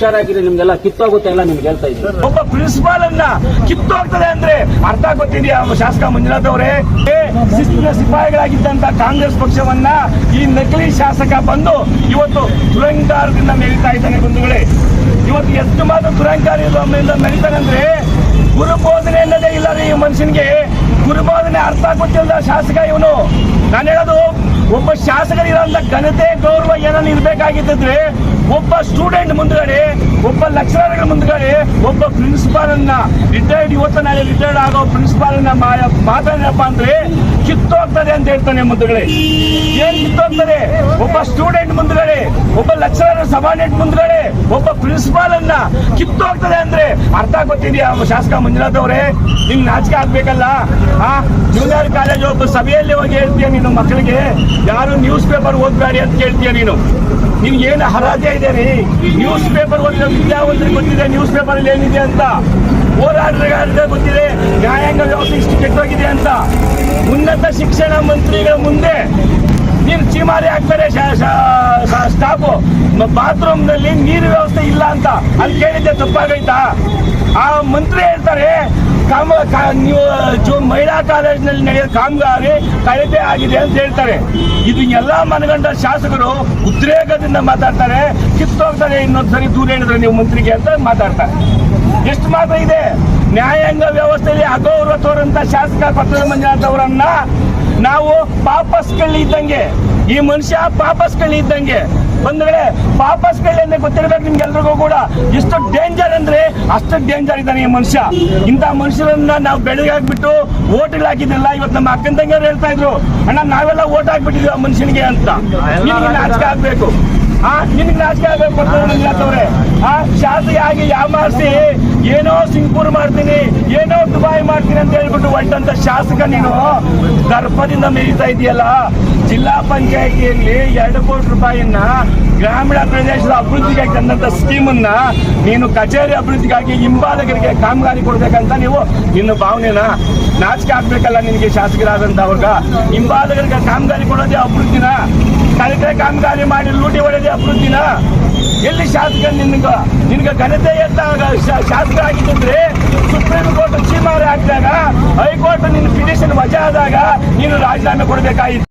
ಹುಷಾರಾಗಿರಿ, ನಿಮ್ಗೆಲ್ಲ ಕಿತ್ತೋಗುತ್ತೆ ಎಲ್ಲ ನಿಮ್ಗೆ ಹೇಳ್ತಾ ಇದ್ದೀನಿ. ಒಬ್ಬ ಪ್ರಿನ್ಸಿಪಾಲ್ ಅನ್ನ ಕಿತ್ತೋಗ್ತದೆ ಅಂದ್ರೆ ಅರ್ಥ ಗೊತ್ತಿದೆಯಾ ಶಾಸಕ ಮಂಜುನಾಥ್ ಅವರೇ. ಶಿಸ್ತಿನ ಸಿಪಾಯಿಗಳಾಗಿದ್ದಂತ ಕಾಂಗ್ರೆಸ್ ಪಕ್ಷವನ್ನ ಈ ನಕಲಿ ಶಾಸಕ ಬಂದು ಇವತ್ತು ದುರಂಕಾರದಿಂದ ಮೆರಿತಾ ಇದ್ದಾನೆ ಬಂಧುಗಳೇ. ಇವತ್ತು ಎಷ್ಟು ಮಾತ್ರ ದುರಂಕಾರದಿಂದ ನಡೀತಾನೆ ಅಂದ್ರೆ ಗುರುಬೋಧನೆ ಅನ್ನೋದೇ ಇಲ್ಲ ರೀ ಈ ಮನುಷ್ಯನಿಗೆ. ಗುರುಬೋಧನೆ ಅರ್ಥ ಗೊತ್ತಿಲ್ಲ ಶಾಸಕ ಇವನು. ನಾನು ಹೇಳೋದು, ಒಬ್ಬ ಶಾಸಕರಿರೋಂಥ ಘನತೆ, ಗೌರವ ಏನನ್ನ ಇರಬೇಕಾಗಿದ್ದರೆ ಒಬ್ಬ ಸ್ಟೂಡೆಂಟ್ ಮುಂದ್ಗಡೆ, ಒಬ್ಬ ಲೆಕ್ಚರರ್ಗಳ ಮುಂದ್ಗಡೆ, ಒಬ್ಬ ಪ್ರಿನ್ಸಿಪಾಲ್ ಅನ್ನ ರಿಟೈರ್ಡ್ ಇವತ್ತು ನಾಳೆ ರಿಟೈರ್ಡ್ ಆಗೋ ಪ್ರಿನ್ಸಿಪಾಲ್ ಅನ್ನ ಮಾ- ಮಾತಾಡಿನಪ್ಪ ಅಂದ್ರೆ ಕಿತ್ತೋಗ್ತದೆ ಅಂತ ಹೇಳ್ತಾನೆ ಮುಂದ್ಗಡೆ ಏನ್ ಕಿತ್ತೋಗ್ತದೆ? ಒಬ್ಬ ಸ್ಟೂಡೆಂಟ್ ಮುಂದ್ಗಡೆ, ಒಬ್ಬ ಲೆಕ್ಚರರ್ ಸಬಾರ್ಡಿನೇಟ್ ಮುಂದ್ಗಡೆ, ಒಬ್ಬ ಪ್ರಿನ್ಸಿಪಾಲ್ ಅನ್ನ ಕಿತ್ತೋಗ್ತದೆ ಅಂದ್ರೆ ಅರ್ಥ ಗೊತ್ತಿದೆಯಾ? ಶಾಸಕ ಮಂಜುನಾಥ್ ಅವರೇ ನಿಮ್ ನಾಚಿಕೆ ಆಗ್ಬೇಕಲ್ಲ? ಆ? ಜೂನಿಯರ್ ಕಾಲೇಜ್ ಒಬ್ಬ ಸಭೆಯಲ್ಲಿ ಹೋಗಿ ಹೇಳ್ತೀಯ ನೀನು ಮಕ್ಕಳಿಗೆ? ಯಾರು ನ್ಯೂಸ್ ಪೇಪರ್ ಓದ್ಬೇಡಿ ಅಂತ ಕೇಳ್ತೀಯ ನೀನು? ನಿನ್ಗೆ ಏನು ಹರಾಜೆ ಇದೆ ರೀ? ನ್ಯೂಸ್ ಪೇಪರ್ ಓದಿದ ವಿದ್ಯಾವಂತರಿಗೆ ಗೊತ್ತಿದೆ ನ್ಯೂಸ್ ಪೇಪರ್ ಅಲ್ಲಿ ಏನಿದೆ ಅಂತ. ಹೋರಾಟಗಾರರಿಗೆ ಗೊತ್ತಿದೆ, ನ್ಯಾಯಾಂಗ ವ್ಯವಸ್ಥೆ ಇಷ್ಟು ಕೆಟ್ಟೋಗಿದೆ ಅಂತ. ಉನ್ನತ ಶಿಕ್ಷಣ ಮಂತ್ರಿಗಳ ಮುಂದೆ ನೀನು ಆಗ್ತಾರೆ ಬಾತ್ರೂಮ್ನಲ್ಲಿ ನೀರು ವ್ಯವಸ್ಥೆ ಇಲ್ಲ ಅಂತ ಅಲ್ಲಿ ಕೇಳಿದ್ದೆ, ತಪ್ಪಾಗೈತಾ? ಆ ಮಂತ್ರಿ ಹೇಳ್ತಾರೆ, ಕಾಮ ನೀವು ಜೂನ್ ಮಹಿಳಾ ಕಾಲೇಜಿನಲ್ಲಿ ನಡೆಯೋ ಕಾಮಗಾರಿ ಕಳಪೆ ಆಗಿದೆ ಅಂತ ಹೇಳ್ತಾರೆ. ಇದು ಎಲ್ಲ ಮನಗಂಡ ಶಾಸಕರು ಉದ್ರೇಕದಿಂದ ಮಾತಾಡ್ತಾರೆ, ಕಿತ್ತೋಗ್ತಾರೆ, ಇನ್ನೊಂದ್ಸರಿ ದೂರ ಹೇಳಿದ್ರೆ ನೀವು ಮಂತ್ರಿಗೆ ಅಂತ ಮಾತಾಡ್ತಾರೆ. ಎಷ್ಟು ಮಾತ್ರ ಇದೆ? ನ್ಯಾಯಾಂಗ ವ್ಯವಸ್ಥೆಯಲ್ಲಿ ಅಗೌರವ ತೋರಂತ ಶಾಸಕ ಪಟ್ಟಣ ಮಂಜುನಾಥ್ ಅವರನ್ನ ನಾವು ಪಾಪಸ್ ಕಳ್ಳಿ ಇದ್ದಂಗೆ ಈ ಮನುಷ್ಯ ಪಾಪಸ್ ಕಳ್ಳಿ ಇದ್ದಂಗೆ ಬಂದ್ರೆ ಪಾಪಸ್ ಕಳ್ಳಿ ಅಂದ್ರೆ ಗೊತ್ತಿರ್ಬೇಕು ನಿಮ್ಗೆಲ್ರಿಗೂ ಕೂಡ. ಎಷ್ಟು ಡೇಂಜರ್ ಅಂದ್ರೆ ಅಷ್ಟು ಡೇಂಜರ್ ಇದ್ದಾನೆ ಈ ಮನುಷ್ಯ. ಇಂಥ ಮನುಷ್ಯರನ್ನ ನಾವು ಬೆಳಗ್ಗೆ ಹಾಕ್ಬಿಟ್ಟು ಓಟ್ಗಳು ಹಾಕಿದ್ರಲ್ಲ, ಇವತ್ತು ನಮ್ಮ ಅಕ್ಕನ ತಂಗಿಯವ್ರು ಹೇಳ್ತಾ ಇದ್ರು, ಅಣ್ಣ, ನಾವೆಲ್ಲ ಓಟ್ ಹಾಕ್ಬಿಟ್ಟಿದ್ವಿ ಆ ಮನುಷ್ಯನಿಗೆ ಅಂತ. ನಿಮಗೆ ನಾಚಿಕೆ ಆಗ್ಬೇಕು. ಆ, ನಿನಗೆ ನಾಚಿಕೆ ಆಗ್ಬೇಕು ಅಂತವ್ರೆ ಆ ಶಾಸಕ ಆಗಿ ಮಾಡಿಸಿ ಏನೋ ಸಿಂಗಪುರ್ ಮಾಡ್ತೀನಿ ಏನೋ ದುಬಾಯ್ ಹೇಳ್ಬಿಟ್ಟು ಹೊಂಟಂತ ಶಾಸಕ ನೀನು? ದರ್ಪದಿಂದ ಮೆರೀತಾ ಇದೆಯಲ್ಲ? ಜಿಲ್ಲಾ ಪಂಚಾಯತಿಯಲ್ಲಿ ಎರಡು ಕೋಟಿ ರೂಪಾಯಿಯನ್ನ ಗ್ರಾಮೀಣ ಪ್ರದೇಶದ ಅಭಿವೃದ್ಧಿಗಾಗಿ ತಂದಂತ ಸ್ಕೀಮನ್ನ ನೀನು ಕಚೇರಿ ಅಭಿವೃದ್ಧಿಗಾಗಿ ಹಿಂಬಾಲಕರಿಗೆ ಕಾಮಗಾರಿ ಕೊಡ್ಬೇಕಂತ ನೀವು ನಿನ್ನ ಭಾವನೆನ ನಾಚಿಕೆ ಹಾಕ್ಬೇಕಲ್ಲ ನಿನಗೆ ಶಾಸಕರಾದಂತವ್ರಗ ಹಿಂಬಾಲಕರಿಗೆ ಕಾಮಗಾರಿ ಕೊಡೋದೇ ಅಭಿವೃದ್ಧಿನ ಕಳಪೆ ಕಾಮಗಾರಿ ಮಾಡಿ ಲೂಟಿ ಹೊಡೆದೇ ಅಭಿವೃದ್ಧಿನ. ಎಲ್ಲಿ ಶಾಸಕ ನಿನ್ಗ, ನಿನ್ಗೆ ಘನತೆ ಎತ್ತ ಶಾಸಕ ಆಗಿದ್ದರೆ ಸುಪ್ರೀಂ ಕೋರ್ಟ್ ಚೀಮಾರಿ ನೀನು ರಾಜೀನಾಮೆ ಕೊಡಬೇಕಾಗಿತ್ತು